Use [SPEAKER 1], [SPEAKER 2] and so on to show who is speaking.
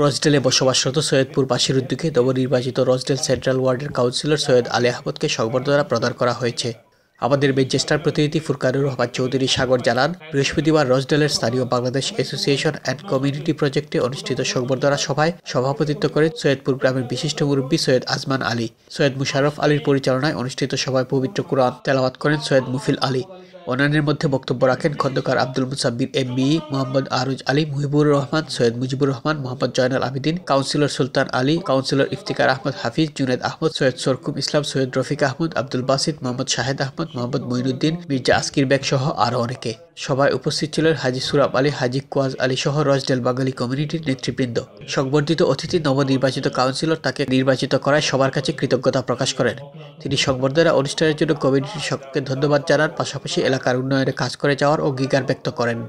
[SPEAKER 1] রসডেলে বসবাসরত সৈয়দপুরবাসীর উদ্যোগে নবনির্বাচিত রসডেল সেন্ট্রাল ওয়ার্ডের কাউন্সিলর সৈয়দ আলী আহমদকে সংবর্ধনা প্রদান করা হয়েছে। আমাদের ম্যানচেস্টার প্রতিনিধি ফুরকানুর রহমান চৌধুরী সাগর জানান, বৃহস্পতিবার রসডেলের স্থানীয় বাংলাদেশ অ্যাসোসিয়েশন অ্যান্ড কমিউনিটি প্রজেক্টে অনুষ্ঠিত সংবর্ধনা সভায় সভাপতিত্ব করেন সৈয়দপুর গ্রামের বিশিষ্ট মুরব্বী সৈয়দ আজমান আলী। সৈয়দ মুশাররফ আলীর পরিচালনায় অনুষ্ঠিত সভায় পবিত্র কোরআন তেলাওয়াত করেন সৈয়দ মুফিল আলী। অন্যান্যের মধ্যে বক্তব্য রাখেন Khandakar Abdul Musabbir MB Mohammad Aruj Ali, Muhibur Rahman, Syed Mujibur Rahman, Mohammad Joynal Abidin, councillor Sultan Ali, councillor Iftikar Ahmed Hafiz, Juned Ahmed, Syed Sarkum Islam, Syed Rafiq Ahmed, Abdul Basid, Mohammad Shahed Ahmed, Mohammad Mainuddin, Mirza Askir Baig সহ আরও অনেকে। সভায় উপস্থিত ছিলেন হাজি সুরাব আলী, হাজি কোয়াজ আলী সহ রসডেল বাঙালি কমিউনিটির নেতৃবৃন্দ। সংবর্ধিত অতিথি নবনির্বাচিত কাউন্সিলর তাকে নির্বাচিত করায় সবার কাছে কৃতজ্ঞতা প্রকাশ করেন। তিনি সংবর্ধনা অনুষ্ঠানের জন্য কমিউনিটির সকলকে ধন্যবাদ জানান। পাশাপাশি এলাকার উন্নয়নে কাজ করে যাওয়ার অঙ্গীকার ব্যক্ত করেন।